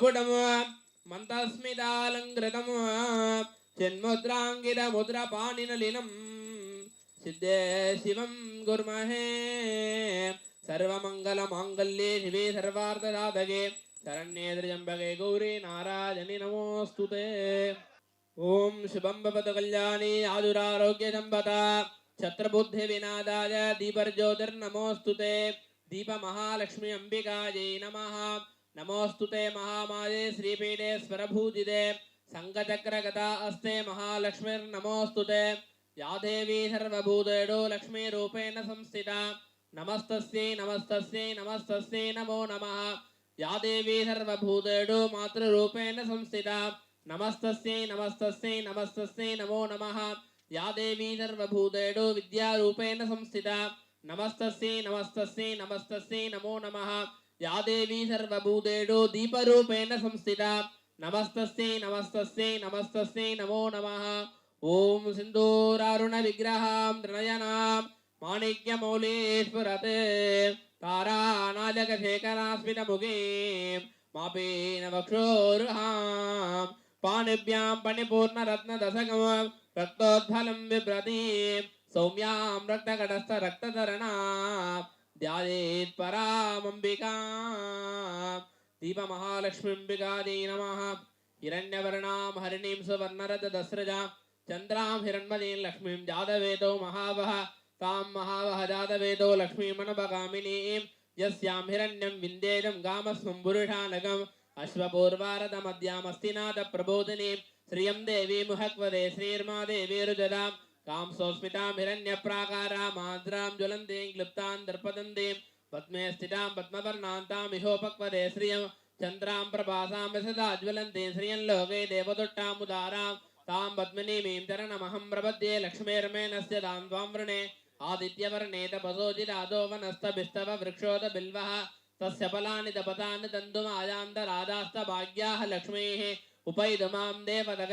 మకుటము మంతస్మితాలంకృతము చిన్ముద్రాంగిత ముద్ర పాణినలినం సిద్ధే శివం గుర్మహే సర్వమంగళ మాంగళ్యే శివే సర్వార్థసాధకే శరణ్యే త్ర్యంబకే గౌరీ నారాయణి నమోస్తుతే ఓం శుభం భవతు కళ్యాణి ఆదురారోగ్య సంపద ఛత్రబుద్ధి వినాదాయ దీపర్జ్యోతిర్నమోస్తుతే దీప మహాలక్ష్మి అంబికాయై నమః నమోస్తుతే మహామాయే శ్రీపీఠే స్వరభూజితే సంగచక్రగత అస్తే మహాలక్ష్మిర్నమోస్తుతే యా సర్వభూతేడు సర్వభూతేడో లక్ష్మీరూపేణ సంస్థిత. నమస్తస్యై నమస్తస్యై నమస్తస్యై నమో నమ. యా సర్వభూతేడు మాతృరూపేణ సంస్థిత. నమస్తస్యై నమస్తస్యై నమస్తస్యై నమో నమ. యా సర్వభూతేడు విద్యారూపేణ సంస్థిత. నమస్తస్యై నమస్తస్యై నమస్తస్యై నమో నమ. యాదేవి సర్వభూతేడు దీపరూపేణ సంస్థిత. నమస్తస్యై నమస్తస్యై నమస్తస్యై నమో నమ. ఓం సింధూరారుణ విగ్రహాం త్రినయనాం మాణిక్యమౌళీశ్వరతే. తారానాజకశేఖరాస్మితముఖీ మాపీన వక్షోరుహాం. పాణిభ్యాం పణిపూర్ణరత్నదశకం. రక్తోద్ధలం విభ్రతి సౌమ్యాం రక్తకటస్థ రక్తధరణా. ధ్యాయేత్ పరామంబికా దీపమహాలక్ష్మింబికాదై నమ హిరణ్యవర్ణాం హరిణీం సువర్ణరథ దస్రజాం చంద్రాం హిరణ్మదీం లక్ష్మీం జాతవేదో మహావహ తాం మహావహ జాతవేదో లక్ష్మీమనపకామినీం యస్యాం హిరణ్యం విందేదం గామస్వం పురుషానగం అశ్వపూర్వారథమద్యామస్తినాథ ప్రబోధిని శ్రియం దేవీ ముహక్వదే శ్రీర్మాదేవీరుజదాం हिरण्यप्राकारां माद्रां ज्वलन्तीं क्लिप्तां दर्पदन्तीं पद्मे स्थितां पद्मवर्णान्तां इहोपक्वदे श्रियं चन्द्रां प्रभासां ज्वलन्तीं श्रियं लोके तां पद्मिनीमीं चरणमहं प्रपद्ये तां त्वां वृणे आदित्यवर्णे तपसोजिरादो वृक्षोद बिल्वः तस्य फलानि देवदग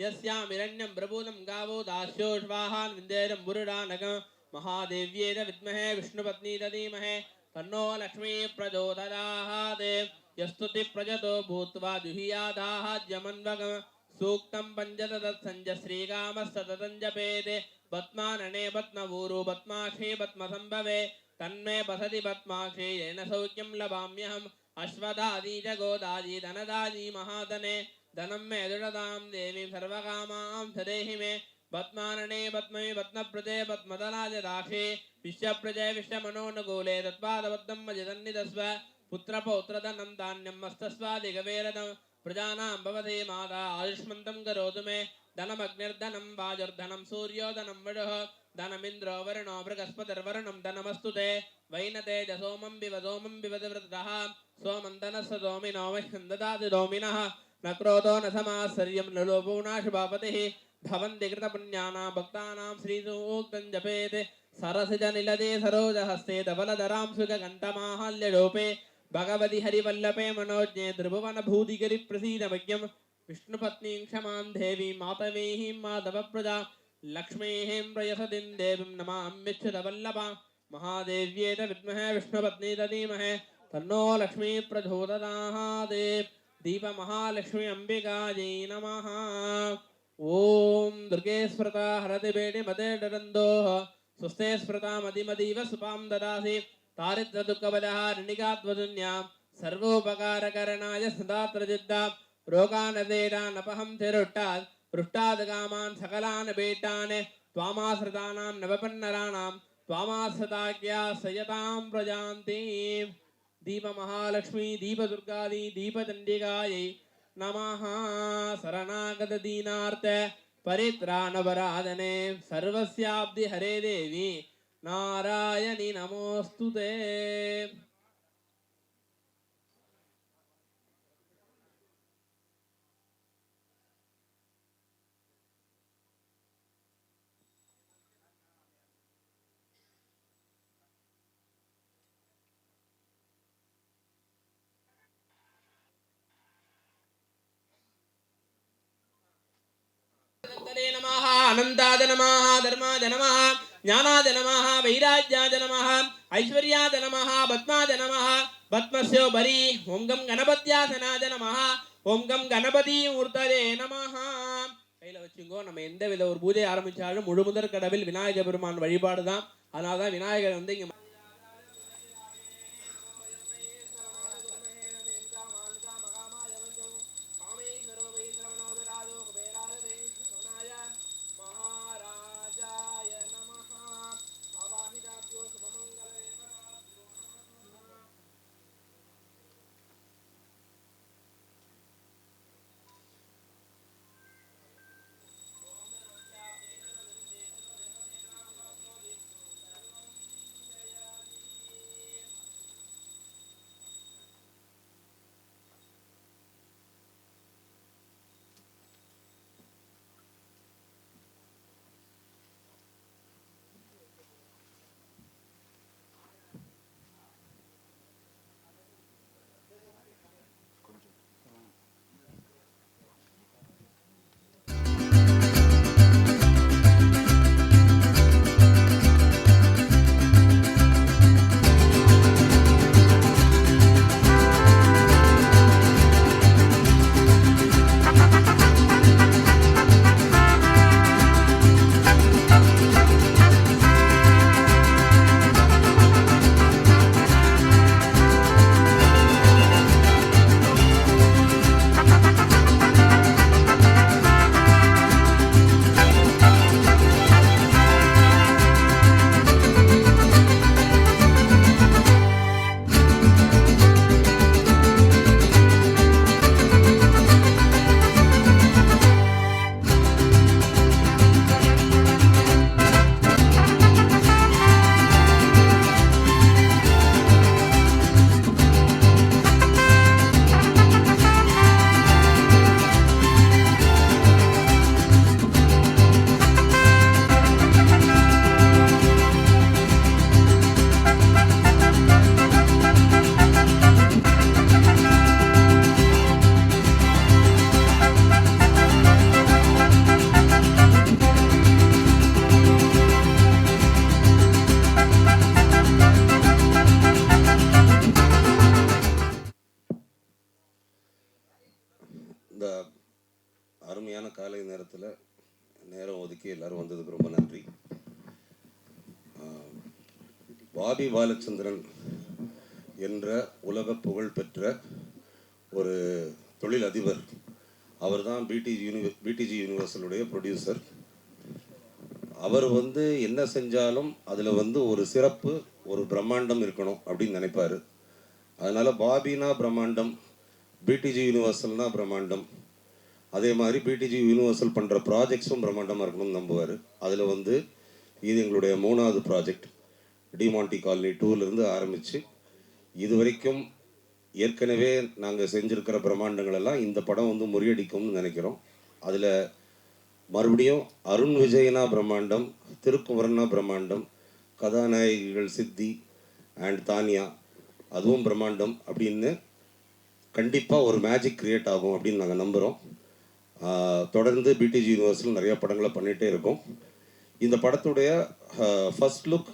यस्यां हिरण्यं प्रभूतं गावो दास्योष्वाहान् विन्देरं बुरुडानगं महादेव्येत विद्महे विष्णुपत्नी तन्नो लक्ष्मी प्रचोदयात् यस्तुति प्रजतो भूत्वा जुहियादाहाज्यमन्वगम् सूक्तं पञ्चदत्सञ्ज श्रीकामस्ततं जपेत् पद्मानने पद्मवूरु पद्माक्षे पद्मसम्भवे तन्मे पसति पद्माक्षे येन सौख्यं लभाम्यहम् अश्वदादी च गोदाजी धनदाजी महाधने ధనం మే ఎదుడదాం దేవీం సర్వకామాం సదేహి మే పద్మాననే పద్మమి పద్మప్రజే పద్మదలాజ రాశి విశ్వప్రజే విశ్వమనోనుకూలే తత్పాదబద్ధం జదన్నిదస్వ పుత్రపౌత్రధనం ధాన్యం మస్తస్వాదిగవేరదం ప్రజానాం భవతి మాత ఆయుష్మంతం కరోతు మే ధనమగ్నిర్ధనం వాజుర్ధనం సూర్యోధనం విడు ధనమింద్రో వరుణో బృగస్పతిర్వరుణం ధనమస్తు వైనతే జసోమం వివ సోమం వివతి వృత సోమం దోమినః न क्रोधो न समाश्चर्यं न लोभो नाशुभापतिः। भवन्ति कृतपुण्यानां भक्तानां श्रीसूक्तं जपेत्। सरसिजनिलदे सरोजहस्ते धवलधरां सुखगन्तमाहाल्यलोपे भगवति हरिवल्लभे मनोज्ञे त्रिभुवनभूतिगिरि प्रसीदमज्ञं विष्णुपत्नीं क्षमां देवीं मातवेहीं माधवप्रजा लक्ष्मीः प्रयसतिं देवीं नमाम्यच्युतवल्लभा महादेव्येत विद्महे विष्णुपत्नी धीमहे तन्नो దీపమహాలక్ష్మి అంబికాజై నమ ఓం దుర్గే స్మృత హరతి బేడి మదే డరందో సుస్థే స్మృత మదిమదీవ సుపాం దదాసి తారిద్ర దుఃఖబలహారిణికాద్వదున్యా సర్వోపకారకరణాయ సదాత్రజిద్ద రోగానదేరానపహం తిరుట్టాద్ పృష్టాదగామాన్ సకలాన్ బేటాన్ త్వామాశ్రితానాం నవపన్నరాణాం త్వామాశ్రితాజ్ఞా సయతాం ప్రజాంతీం दीपमहालक्ष्मी दीपदुर्गादि दीपचण्डिकायै नमः शरणागतदीनार्थ परित्राणपराधने सर्वस्याब्धि हरे देवी नारायणि नमोऽस्तु ते அனந்தாத நமாக தர்மாத நமாக ஞானாத நமாக வைராஜ்யாத நமாக ஐஸ்வர்யாத நமாக பத்மாத நமாக பத்மஸ்யோ பரி ஓம் கம் கணபத்யாசனாத நமாக ஓம் கம் வச்சுங்கோ நம்ம எந்த வித ஒரு பூஜை ஆரம்பிச்சாலும் முழு முதற் கடவில் விநாயக பெருமான் வழிபாடு தான் விநாயகர் வந்து இங்க எல்லாரும் வந்ததுக்கு ரொம்ப நன்றி. பாபி பாலச்சந்திரன் என்ற உலக புகழ் பெற்ற ஒரு தொழில் அதிபர் அவர் தான் பிடிஜி யூனி பிடிஜி யூனிவர்சலுடைய ப்ரொடியூசர் அவர் வந்து என்ன செஞ்சாலும் அதில் வந்து ஒரு சிறப்பு ஒரு பிரம்மாண்டம் இருக்கணும் அப்படின்னு நினைப்பாரு. அதனால பாபினா பிரம்மாண்டம் பிடிஜி யூனிவர்சல்னா பிரம்மாண்டம் அதே மாதிரி பிடிஜி யூனிவர்சல் பண்ணுற ப்ராஜெக்ட்ஸும் பிரம்மாண்டமாக இருக்கணும்னு நம்புவார். அதில் வந்து இது எங்களுடைய மூணாவது ப்ராஜெக்ட் டிமாண்டி காலனி டூலேருந்து ஆரம்பித்து இது வரைக்கும் ஏற்கனவே நாங்கள் செஞ்சுருக்கிற பிரம்மாண்டங்கள் எல்லாம் இந்த படம் வந்து முறியடிக்கும்னு நினைக்கிறோம். அதில் மறுபடியும் அருண் விஜயனா பிரம்மாண்டம் திருக்குமரனா பிரம்மாண்டம் கதாநாயகிகள் சித்தி அண்ட் தானியா அதுவும் பிரம்மாண்டம் அப்படின்னு கண்டிப்பாக ஒரு மேஜிக் க்ரியேட் ஆகும் அப்படின்னு நாங்கள் நம்புகிறோம் தொடர்ந்து பிடிஜி யூனிவர்ஸில் நிறைய படங்களை பண்ணிகிட்டே இருக்கோம். இந்த படத்துடைய ஃபர்ஸ்ட் லுக்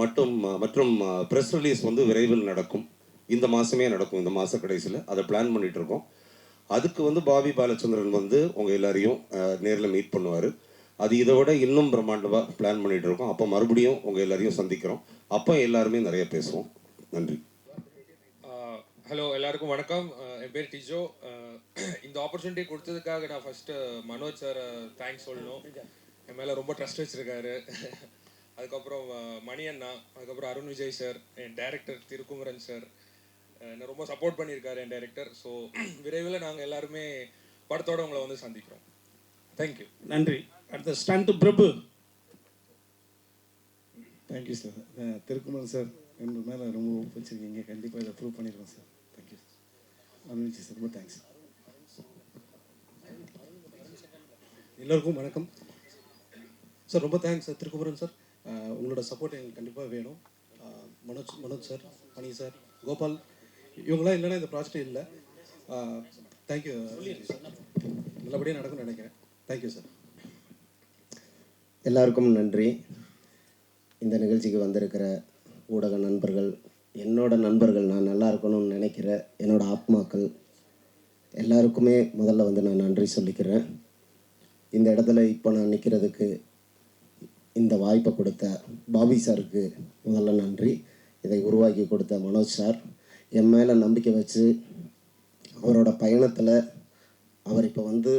மற்றும் மற்றும் ப்ரெஸ் ரிலீஸ் வந்து விரைவில் நடக்கும். இந்த மாதமே நடக்கும் இந்த மாத கடைசியில். அதை பிளான் பண்ணிட்டு இருக்கோம். அதுக்கு வந்து பாபி பாலச்சந்திரன் வந்து உங்கள் எல்லாரையும் நேரில் மீட் பண்ணுவார். அது இதை விட இன்னும் பிரம்மாண்டமாக பிளான் பண்ணிகிட்டு இருக்கோம். அப்போ மறுபடியும் உங்கள் எல்லாரையும் சந்திக்கிறோம். அப்போ எல்லாருமே நிறைய பேசுவோம். நன்றி. ஹலோ எல்லாருக்கும் வணக்கம். என் பேர் டிஜோ. இந்த ஆப்பர்ச்சுனிட்டி கொடுத்ததுக்காக நான் ஃபர்ஸ்ட் மனோஜ் சார் தேங்க்ஸ் சொல்லணும். என் மேலே ரொம்ப ட்ரஸ்ட் வச்சிருக்காரு. அதுக்கப்புறம் மணி அண்ணா அதுக்கப்புறம் அருண் விஜய் சார் என் டைரக்டர் திருக்குமரன் சார் என்னை ரொம்ப சப்போர்ட் பண்ணியிருக்காரு என் டைரக்டர் ஸோ விரைவில் நாங்கள் எல்லாருமே படத்தோட உங்களை வந்து சந்திக்கிறோம். தேங்க்யூ நன்றி. அடுத்த stunt Prabhu. Thank you sir Thirukumaran sir என் மேலே ரொம்ப வச்சிருக்கீங்க. கண்டிப்பாக இதை ப்ரூவ் பண்ணிடுவோம் சார் அனுப்பிச்சு சார் ரொம்ப தேங்க்ஸ் எல்லோருக்கும் வணக்கம். சார் ரொம்ப தேங்க்ஸ் சார் திருக்குமரன் சார் உங்களோட சப்போர்ட் எங்களுக்கு கண்டிப்பாக வேணும். மனோஜ் மனோஜ் சார் மணி சார் கோபால் இவங்களாம் இல்லைன்னா இந்த ப்ராஜெக்ட் இல்லை. தேங்க்யூ நல்லபடியாக நடக்கும்னு நினைக்கிறேன். தேங்க்யூ சார் எல்லாருக்கும் நன்றி. இந்த நிகழ்ச்சிக்கு வந்திருக்கிற ஊடக நண்பர்கள் என்னோட நண்பர்கள் நான் நல்லா இருக்கணும்னு நினைக்கிற என்னோட ஆத்மாக்கள் எல்லாருக்குமே முதல்ல வந்து நான் நன்றி சொல்லிக்கிறேன். இந்த இடத்துல இப்போ நான் நிற்கிறதுக்கு இந்த வாய்ப்பை கொடுத்த பாபி சாருக்கு முதல்ல நன்றி. இதை உருவாக்கி கொடுத்த மனோஜ் சார். என் மேலே நம்பிக்கை வச்சு அவரோட பயணத்தில் அவர் இப்போ வந்து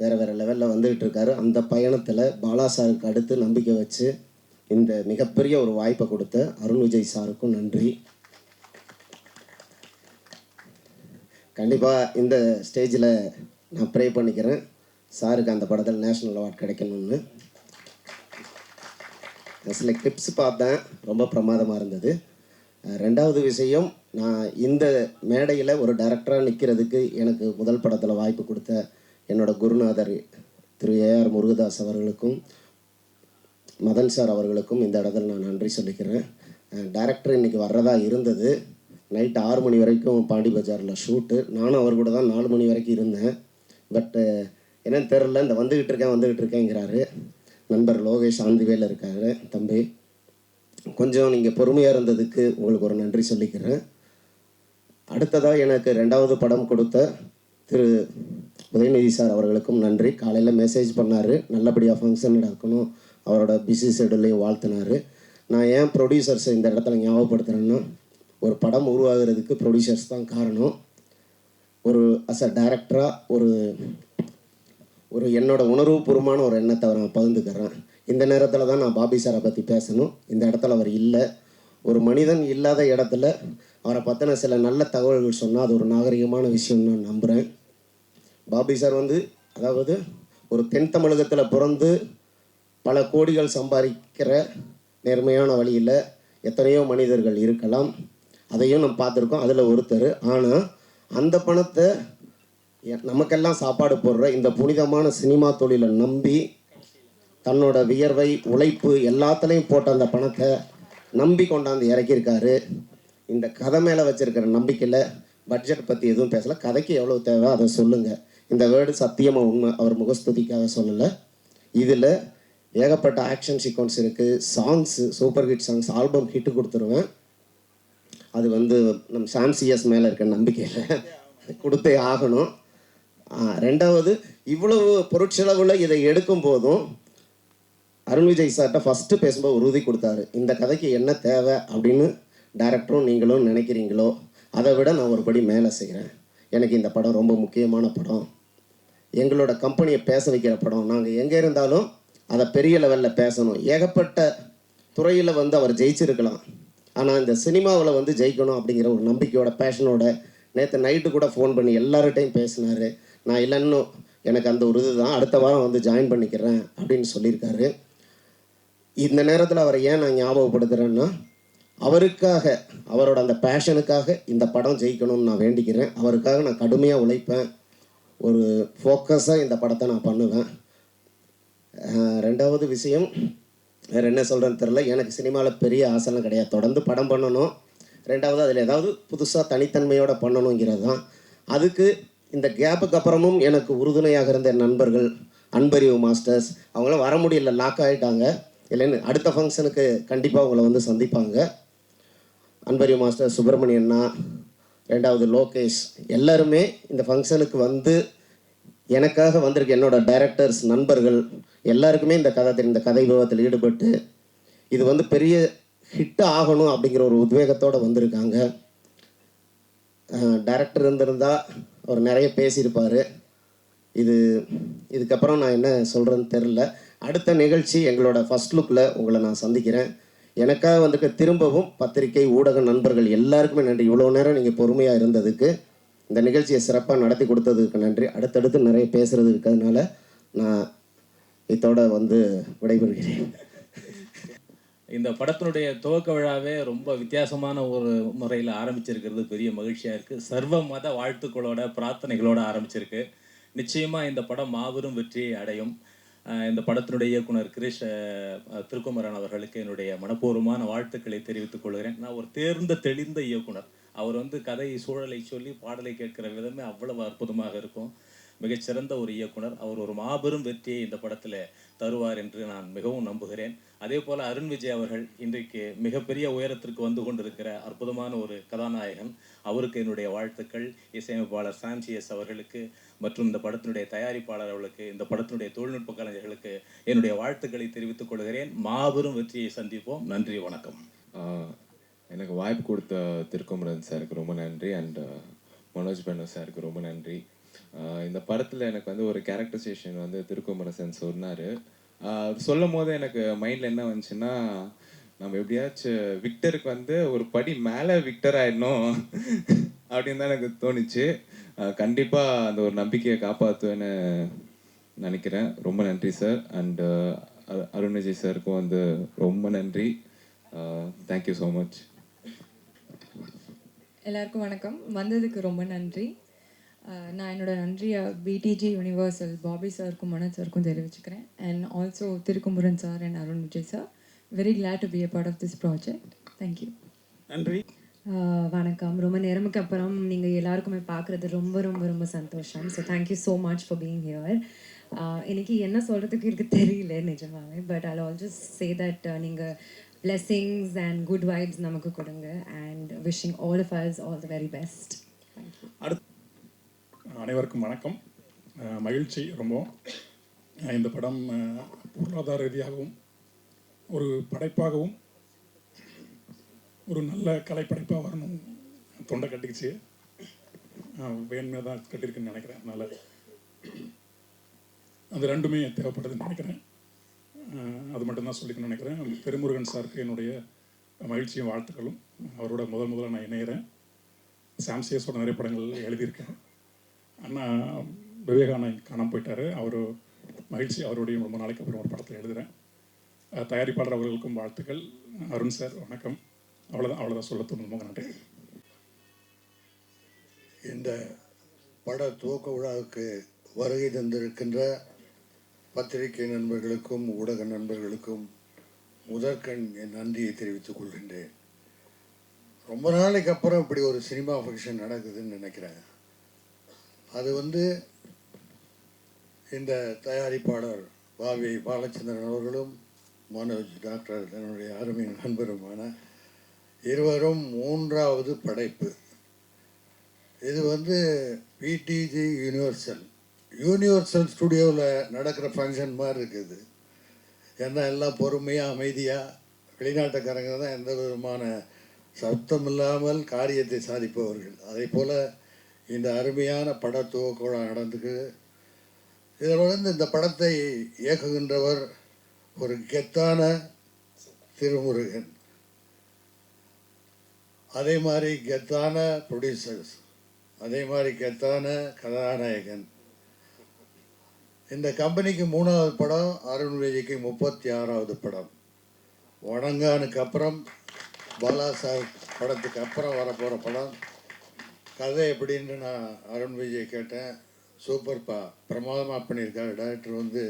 வேறு வேறு லெவலில் வந்துகிட்டு இருக்காரு. அந்த பயணத்தில் பாலா சாருக்கு அடுத்து நம்பிக்கை வச்சு இந்த மிகப்பெரிய ஒரு வாய்ப்பை கொடுத்த அருண் விஜய் சாருக்கும் நன்றி. கண்டிப்பாக இந்த ஸ்டேஜில் நான் ப்ரே பண்ணிக்கிறேன். சாருக்கு அந்த படத்தில் நேஷ்னல் அவார்ட் கிடைக்கணும்னு. சில கிளிப்ஸ் பார்த்தேன். ரொம்ப பிரமாதமாக இருந்தது. ரெண்டாவது விஷயம் நான் இந்த மேடையில் ஒரு டைரக்டராக நிற்கிறதுக்கு எனக்கு முதல் படத்தில் வாய்ப்பு கொடுத்த என்னோடய குருநாதர் திரு ஏஆர் முருகதாஸ் அவர்களுக்கும் மதன் சார் அவர்களுக்கும் இந்த இடத்துல நான் நன்றி சொல்லிக்கிறேன். டேரக்டர் இன்னைக்கு வர்றதா இருந்தது. நைட் ஆறு மணி வரைக்கும் பாண்டி பஜாரில் ஷூட்டு நானும் அவர் கூட தான் நாலு மணி வரைக்கும் இருந்தேன். பட்டு என்னன்னு தெரில இந்த வந்துக்கிட்டு இருக்கேன் வந்துக்கிட்டு இருக்கேங்கிறாரு. நண்பர் லோகேஷ் ஆந்திவேல இருக்காரு தம்பி. கொஞ்சம் நீங்கள் பொறுமையாக இருந்ததுக்கு உங்களுக்கு ஒரு நன்றி சொல்லிக்கிறேன். அடுத்ததாக எனக்கு ரெண்டாவது படம் கொடுத்த திரு உதயநிதி சார் அவர்களுக்கும் நன்றி. காலையில் மெசேஜ் பண்ணார். நல்லபடியாக ஃபங்க்ஷன் நடக்கணும். அவரோட பிஸி ஷெடியூலையும் வாழ்த்தினார். நான் ஏன் ப்ரொடியூசர்ஸை இந்த இடத்துல ஞாபகப்படுத்துகிறேன்னா ஒரு படம் உருவாகிறதுக்கு ப்ரொடியூசர்ஸ் தான் காரணம். ஒரு அஸ் அ டேரக்டராக ஒரு ஒரு என்னோட உணர்வுபூர்வமான ஒரு எண்ணத்தை நான் பகிர்ந்துக்கிறேன். இந்த நேரத்தில் தான் நான் பாபி சாரை பற்றி பேசணும். இந்த இடத்துல அவர் இல்லை. ஒரு மனிதன் இல்லாத இடத்துல அவரை பற்றின சில நல்ல தகவல்கள் சொன்னால் அது ஒரு நாகரிகமான விஷயம் நான் நம்புகிறேன் பாபி சார் வந்து அதாவது ஒரு தென் தமிழகத்தில் பிறந்து பல கோடிகள் சம்பாதிக்கிற நேர்மையான வழியில் எத்தனையோ மனிதர்கள் இருக்கலாம். அதையும் நம்ம பார்த்துருக்கோம். அதில் ஒருத்தர். ஆனால் அந்த பணத்தை எ- நமக்கெல்லாம் சாப்பாடு போடுற இந்த புனிதமான சினிமா தொழிலை நம்பி தன்னோட வியர்வை உழைப்பு எல்லாத்துலேயும் போட்ட அந்த பணத்தை நம்பி கொண்டாந்து இறக்கியிருக்காரு. இந்த கதை மேலே வச்சுருக்கிற நம்பிக்கையில் பட்ஜெட் பற்றி எதுவும் பேசலை. கதைக்கு எவ்வளோ தேவை அதை சொல்லுங்கள் இந்த வேர்டு சத்தியமாக உண்மை அவர் முகஸ்துதிக்காக சொல்லலை. இதில் ஏகப்பட்ட ஆக்ஷன் சீக்வன்ஸ் இருக்குது songs super hit songs album hit கொடுத்துருவேன். அது வந்து நம் சாம்சியஸ் மேலே இருக்க நம்பிக்கையில் கொடுத்தே ஆகணும். ரெண்டாவது இவ்வளவு பொருட்செலவில் இதை எடுக்கும் போதும் அருண் விஜய் சார்கிட்ட ஃபஸ்ட்டு பேசும்போது உறுதி கொடுத்தாரு. இந்த கதைக்கு என்ன தேவை அப்படின்னு டேரக்டரும் நீங்களும் நினைக்கிறீங்களோ அதை விட நான் ஒரு படி மேலே செய்கிறேன் எனக்கு இந்த படம் ரொம்ப முக்கியமான படம். எங்களோட கம்பெனியை பேச வைக்கிற படம். நாங்கள் எங்கே இருந்தாலும் அதை பெரிய லெவலில் பேசணும். ஏகப்பட்ட துறையில் வந்து அவர் ஜெயிச்சிருக்கலாம். ஆனால் இந்த சினிமாவில் வந்து ஜெயிக்கணும் அப்படிங்கிற ஒரு நம்பிக்கையோட பேஷனோட நேற்று நைட்டு கூட ஃபோன் பண்ணி எல்லார்கிட்டையும் பேசினார். நான் இல்லைன்னு எனக்கு அந்த ஒரு இதுதான். அடுத்த வாரம் வந்து ஜாயின் பண்ணிக்கிறேன் அப்படின்னு சொல்லியிருக்காரு. இந்த நேரத்தில் அவரை ஏன் நான் ஞாபகப்படுத்துகிறேன்னா அவருக்காக அவரோட அந்த பேஷனுக்காக இந்த படம் ஜெயிக்கணும்னு நான் வேண்டிக்கிறேன். அவருக்காக நான் கடுமையாக உழைப்பேன். ஒரு ஃபோக்கஸாக இந்த படத்தை நான் பண்ணுவேன். ரெண்டாவது விஷயம் வேறு என்ன சொல்கிறேன்னு தெரில எனக்கு சினிமாவில் பெரிய ஆசைலாம் கிடையாது. தொடர்ந்து படம் பண்ணணும். ரெண்டாவது அதில் ஏதாவது புதுசாக தனித்தன்மையோடு பண்ணணுங்கிறது தான். அதுக்கு இந்த கேப்புக்கு அப்புறமும் எனக்கு உறுதுணையாக இருந்த என் நண்பர்கள் அன்பறிவு மாஸ்டர்ஸ் அவங்களாம் வர முடியல. லாக் ஆகிட்டாங்க இல்லைன்னு அடுத்த ஃபங்க்ஷனுக்கு கண்டிப்பாக அவங்கள வந்து சந்திப்பாங்க. அன்பறிவு மாஸ்டர் சுப்பிரமணியண்ணா ரெண்டாவது லோகேஷ் எல்லாருமே இந்த ஃபங்க்ஷனுக்கு வந்து எனக்காக வந்திருக்க என்னோடய டைரக்டர்ஸ் நண்பர்கள் எல்லாருக்குமே இந்த கதை இந்த கதை விவாதத்தில் ஈடுபட்டு இது வந்து பெரிய ஹிட் ஆகணும் அப்படிங்கிற ஒரு உத்வேகத்தோடு வந்திருக்காங்க. டைரக்டர் இருந்திருந்தா அவர் நிறைய பேசியிருப்பார். இது இதுக்கப்புறம் நான் என்ன சொல்கிறேன்னு தெரில அடுத்த நிகழ்ச்சி எங்களோட ஃபர்ஸ்ட் லுக்கில் உங்களை நான் சந்திக்கிறேன். எனக்காக வந்துட்டு திரும்பவும் பத்திரிகை ஊடக நண்பர்கள் எல்லாருக்குமே நன்றி. இவ்வளோ நேரம் நீங்கள் பொறுமையாக இருந்ததுக்கு இந்த நிகழ்ச்சியை சிறப்பாக நடத்தி கொடுத்ததுக்கு நன்றி. அடுத்தடுத்து நிறைய பேசுகிறது இருக்கிறதுனால நான் இதோட வந்து விடைபெறுகிறேன். இந்த படத்தினுடைய துவக்க விழாவே ரொம்ப வித்தியாசமான ஒரு முறையில் ஆரம்பிச்சிருக்கிறது பெரிய மகிழ்ச்சியாக இருக்குது சர்வ மத வாழ்த்துக்களோட பிரார்த்தனைகளோட ஆரம்பிச்சிருக்கு. நிச்சயமாக இந்த படம் மாபெரும் வெற்றியை அடையும். இந்த படத்தினுடைய இயக்குனர் கிரீஷ் திருக்குமரன் அவர்களுக்கு என்னுடைய மனப்பூர்வமான வாழ்த்துக்களை தெரிவித்துக் கொள்கிறேன். நான் ஒரு தேர்ந்த தெளிந்த இயக்குனர். அவர் வந்து கதை சூழலை சொல்லி பாடலை கேட்கிற விதமே அவ்வளவு அற்புதமாக இருக்கும். மிகச்சிறந்த ஒரு இயக்குனர். அவர் ஒரு மாபெரும் வெற்றியை இந்த படத்தில் தருவார் என்று நான் மிகவும் நம்புகிறேன். அதே போல் அருண் விஜய் அவர்கள் இன்றைக்கு மிகப்பெரிய உயரத்திற்கு வந்து கொண்டிருக்கிற அற்புதமான ஒரு கதாநாயகன். அவருக்கு என்னுடைய வாழ்த்துக்கள். இசையமைப்பாளர் சாம்சிஎஸ் அவர்களுக்கு மற்றும் இந்த படத்தினுடைய தயாரிப்பாளர் அவர்களுக்கு இந்த படத்தினுடைய தொழில்நுட்ப கலைஞர்களுக்கு என்னுடைய வாழ்த்துக்களை தெரிவித்துக் கொள்கிறேன். மாபெரும் வெற்றியை சந்திப்போம். நன்றி வணக்கம். எனக்கு வாய்ப்பு கொடுத்த திருக்குமரன் சாருக்கு ரொம்ப நன்றி. அண்ட் மனோஜ் பெண்ணு சாருக்கு ரொம்ப நன்றி. இந்த படத்தில் எனக்கு வந்து ஒரு கேரக்டரைசேஷன் வந்து திருக்குமரசன் சொன்னார். சொல்லும் போது எனக்கு மைண்டில் என்ன வந்துச்சுன்னா நம்ம எப்படியாச்சும் விக்டருக்கு வந்து ஒரு படி மேலே விக்டர் ஆயிடணும் அப்படின்னு தான் எனக்கு தோணுச்சு. கண்டிப்பாக அந்த ஒரு நம்பிக்கையை காப்பாற்றுவேன்னு நினைக்கிறேன். ரொம்ப நன்றி சார் அண்டு அருண் விஜய் சாருக்கும் வந்து ரொம்ப நன்றி. தேங்க்யூ ஸோ மச் எல்லாருக்கும் வணக்கம். வந்ததுக்கு ரொம்ப நன்றி. நான் என்னோட நன்றியை பிடிஜி யூனிவர்சல் பாபி சாருக்கும் மனோஜ் சாருக்கும் தெரிவிச்சுக்கிறேன். And also Thirukumaran sir and Arun Vijay sir. Very glad to be a part of this project thank you நன்றி. வணக்கம். ரொம்ப நேரமுக்கு அப்புறம் நீங்கள் எல்லாருக்குமே பார்க்குறது ரொம்ப ரொம்ப ரொம்ப சந்தோஷம். So thank you so much for being here இன்னைக்கு என்ன சொல்கிறதுக்கு எனக்கு தெரியல நிஜமாவே but I I'll just say that நீங்கள் blessings அண்ட் குட் வைப்ஸ் நமக்கு கொடுங்க. And wishing all of us all the very best அடுத்து அனைவருக்கும் வணக்கம். மகிழ்ச்சி ரொம்ப இந்த படம் பொருளாதார ரீதியாகவும் ஒரு படைப்பாகவும் ஒரு நல்ல கலைப்படைப்பாக வரணும். தொண்டை கட்டிக்கிச்சு. வேணுமே தான் கட்டியிருக்குன்னு நினைக்கிறேன். அதனால் அது ரெண்டுமே தேவைப்படுதுன்னு நினைக்கிறேன். அது மட்டும்தான் சொல்லிக்கணும்னு நினைக்கிறேன். பெருமுருகன் சாருக்கு என்னுடைய மகிழ்ச்சியும் வாழ்த்துக்களும். அவரோட முதல் முதல்ல நான் இணையிறேன். சாம்சியஸோட நிறைய படங்கள் எழுதியிருக்கேன். அண்ணா விவேகானந்த் காணாமல் போயிட்டாரு. அவர் மகிழ்ச்சி அவருடைய ரொம்ப நாளைக்கு அப்புறம் ஒரு படத்தில் எழுதுகிறேன் தயாரிப்பாளர் அவர்களுக்கும் வாழ்த்துக்கள். அருண் சார் வணக்கம். அவ்வளோதான் அவ்வளோதான் சொல்ல தோணும் நன்றி. இந்த பட துவக்க விழாவுக்கு வருகை தந்திருக்கின்ற பத்திரிகை நண்பர்களுக்கும் ஊடக நண்பர்களுக்கும் முதற்கண் என் நன்றியை தெரிவித்துக் கொள்கின்றேன். ரொம்ப நாளைக்கு அப்புறம் இப்படி ஒரு சினிமா ஃபங்க்ஷன் நடக்குதுன்னு நினைக்கிறேன். அது வந்து இந்த தயாரிப்பாளர் பாவி பாலச்சந்திரன் அவர்களும் மனோஜ் டாக்டர் என்னுடைய அருமை நண்பருமான இருவரும் மூன்றாவது படைப்பு. இது வந்து பிடிஜி யூனிவர்சல் யூனிவர்சல் ஸ்டுடியோவில் நடக்கிற ஃபங்க்ஷன் மாதிரி இருக்குது. ஏன்னா எல்லாம் பொறுமையாக அமைதியாக வெளிநாட்டுக்காரங்க தான் எந்த விதமான சப்தம் இல்லாமல் காரியத்தை சாதிப்பவர்கள். அதே போல் இந்த அருமையான பட துவக்க நடந்துக்கு. இதில் வந்து இந்த படத்தை இயக்குகின்றவர் ஒரு கெத்தான திருமுருகன். அதே மாதிரி கெத்தான ப்ரொடியூசர்ஸ் அதே மாதிரி கெத்தான கதாநாயகன். இந்த கம்பெனிக்கு மூணாவது படம் அருண் விஜய்க்கு முப்பத்தி ஆறாவது படம். வணங்கானுக்கு அப்புறம் பாலா சார் படத்துக்கு அப்புறம் வரப்போகிற படம். கதை எப்படின்னு நான் அருண் விஜய் கேட்டேன். சூப்பர்ப்பா பிரமாதமாக பண்ணியிருக்காரு. டேரக்டர் வந்து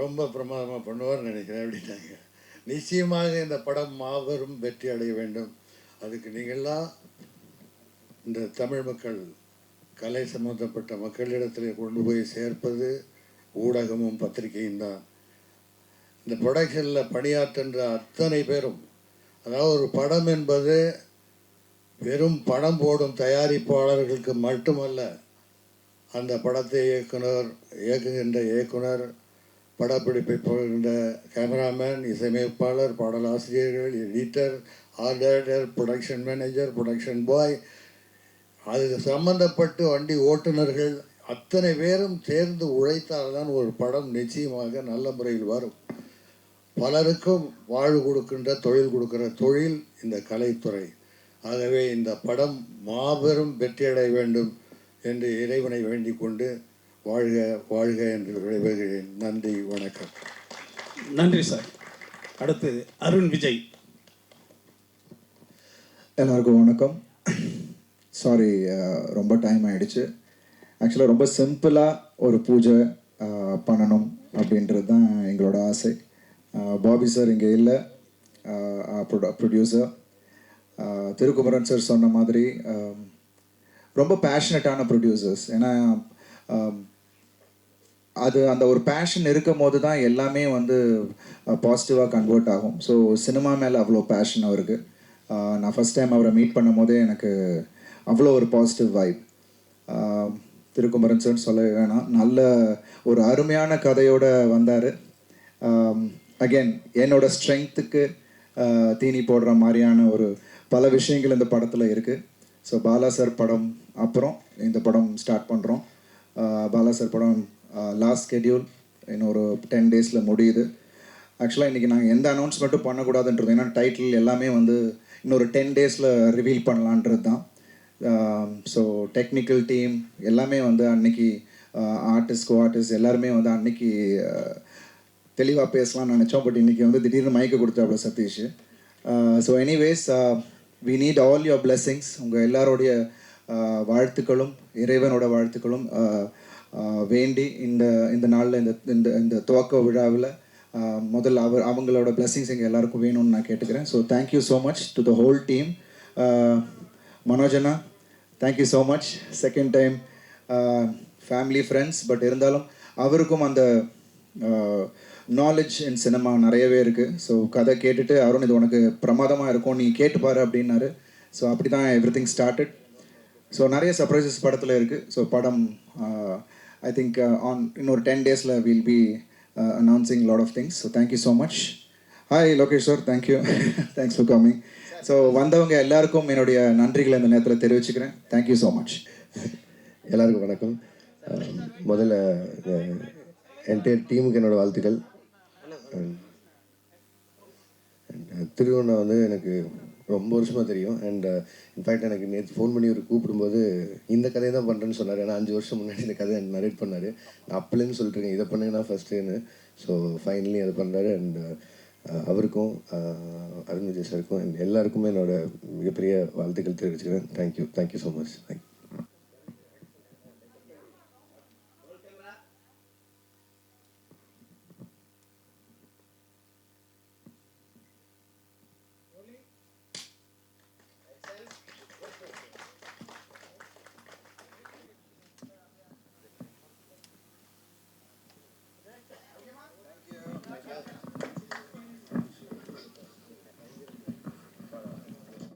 ரொம்ப பிரமாதமாக பண்ணுவார்னு நினைக்கிறேன் அப்படின்னாங்க. நிச்சயமாக இந்த படம் மாபெரும் வெற்றி அடைய வேண்டும். அதுக்கு நீங்கள்லாம் இந்த தமிழ் மக்கள் கலை சம்பந்தப்பட்ட மக்களிடத்தில் கொண்டு போய் சேர்ப்பது ஊடகமும் பத்திரிகையும் தான். இந்த ப்ரொடக்ஷனில் பணியாற்றுன்ற அத்தனை பேரும் அதாவது ஒரு படம் என்பது வெறும் படம் போடும் தயாரிப்பாளர்களுக்கு மட்டுமல்ல அந்த படத்தை இயக்குனர் இயக்குகின்ற இயக்குனர் படப்பிடிப்பை போகின்ற கேமராமேன் இசையமைப்பாளர் பாடலாசிரியர்கள் editor art director production manager production boy அது சம்பந்தப்பட்டு வண்டி ஓட்டுநர்கள் அத்தனை பேரும் சேர்ந்து உழைத்தால்தான் ஒரு படம் நிச்சயமாக நல்ல முறையில் வரும். பலருக்கும் வாழ்வு கொடுக்கின்ற தொழில் கொடுக்கிற தொழில் இந்த கலைத்துறை. ஆகவே இந்த படம் மாபெரும் வெற்றியடைய வேண்டும் என்று இறைவனை வேண்டிக் கொண்டு வாழ்க வாழ்க என்று விடைபெறுகிறேன். நன்றி வணக்கம். நன்றி சார். அடுத்து அருண் விஜய். எல்லாருக்கும் வணக்கம். சாரி ரொம்ப டைம் ஆயிடுச்சு. ஆக்சுவலாக ரொம்ப சிம்பிளாக ஒரு பூஜை பண்ணணும் அப்படின்றது தான் எங்களோட ஆசை. பாபி சார் இங்கே இல்லை. ப்ரொடியூசர் திருக்குமரன் சார் சொன்ன மாதிரி ரொம்ப பேஷனட்டான ப்ரொடியூசர்ஸ் ஏன்னா அது அந்த ஒரு பேஷன் இருக்கும் போது தான் எல்லாமே வந்து பாசிட்டிவாக கன்வெர்ட் ஆகும். ஸோ சினிமா மேலே அவ்வளோ பேஷன் அவருக்கு. நான் ஃபஸ்ட் டைம் அவரை மீட் பண்ணும் போதே எனக்கு அவ்வளோ ஒரு பாசிட்டிவ் வைப் திருக்குமரன் சார் சொல்ல வேணாம். நல்ல ஒரு அருமையான கதையோடு வந்தார். அகைன் என்னோட ஸ்ட்ரென்த்துக்கு தீனி போடுற மாதிரியான ஒரு பல விஷயங்கள் இந்த படத்தில் இருக்குது ஸோ பாலா சார் படம் அப்புறம் இந்த படம் ஸ்டார்ட் பண்ணுறோம் பாலா சார் படம் லாஸ்ட் ஸ்கெடியூல் இன்னொரு டென் டேஸில் முடியுது. ஆக்சுவலாக இன்றைக்கி நாங்கள் எந்த அனௌன்ஸ்மெண்ட்டும் பண்ணக்கூடாதுன்றது ஏன்னா டைட்டில் எல்லாமே வந்து இன்னொரு டென் டேஸில் ரிவீல் பண்ணலான்றது தான். ஸோ டெக்னிக்கல் டீம் எல்லாமே வந்து அன்னைக்கு ஆர்டிஸ்ட் கோ ஆர்டிஸ்ட் எல்லாருமே வந்து அன்னைக்கு தெளிவாக பேசலாம்னு நினச்சோம். பட் இன்றைக்கி வந்து திடீர்னு மயக்க கொடுத்தாப்புல Satish. So anyways we need all your blessings உங்கள் எல்லாருடைய வாழ்த்துக்களும் இறைவனோட வாழ்த்துக்களும் வேண்டி இந்த இந்த நாளில் இந்த இந்த இந்த துவக்க விழாவில் முதல்ல அவர் அவங்களோட blessings எங்கள் எல்லாருக்கும் வேணும்னு நான் கேட்டுக்கிறேன். So thank you so much to the whole team மனோஜனா thank you so much second time family friends but இருந்தாலும் அவருக்கும் அந்த நாலேஜ் இன் சினிமா நிறையவே இருக்குது ஸோ கதை கேட்டுட்டு அருண் இது உனக்கு பிரமாதமாக இருக்கும் நீ கேட்டுப்பாரு அப்படின்னாரு. ஸோ அப்படி தான் எவ்ரி திங் ஸ்டார்டட் ஸோ நிறைய சர்ப்ரைசஸ் படத்தில் இருக்குது ஸோ படம் ஐ திங்க் ஆன் இன்னொரு டென் டேஸில் will be announcing lot of things so thank you so much hi Lokesh sir thank you thanks for coming so வந்தவங்க எல்லாருக்கும் என்னுடைய நன்றிகளை இந்த நேரத்தில் தெரிவிச்சுக்கிறேன். தேங்க்யூ ஸோ மச் எல்லாருக்கும் வணக்கம். முதல்ல என்டையர் டீமுக்கு என்னோட வாழ்த்துக்கள். திருவண்ணா வந்து எனக்கு ரொம்ப வருஷமாக தெரியும். அண்ட் இன்ஃபேக்ட் எனக்கு நேற்று ஃபோன் பண்ணி ஒரு கூப்பிடும்போது இந்த கதையை தான் பண்ணுறேன்னு சொன்னார். ஏன்னா அஞ்சு வருஷம் முன்னாடி இந்த கதையை நரேட் பண்ணார். நான் அப்பலேருந்து சொல்லிட்டுருக்கேன் இதை பண்ணுங்கன்னா ஃபஸ்ட்டுன்னு ஸோ ஃபைனலி அதை பண்ணுறாரு அண்ட் அவருக்கும் அஹ், அருண் விஜய் சாருக்கும் and எல்லாருக்குமே என்னோடய மிகப்பெரிய வாழ்த்துக்கள் தெரிவிச்சுக்கிறேன். Thank you thank you so much thank you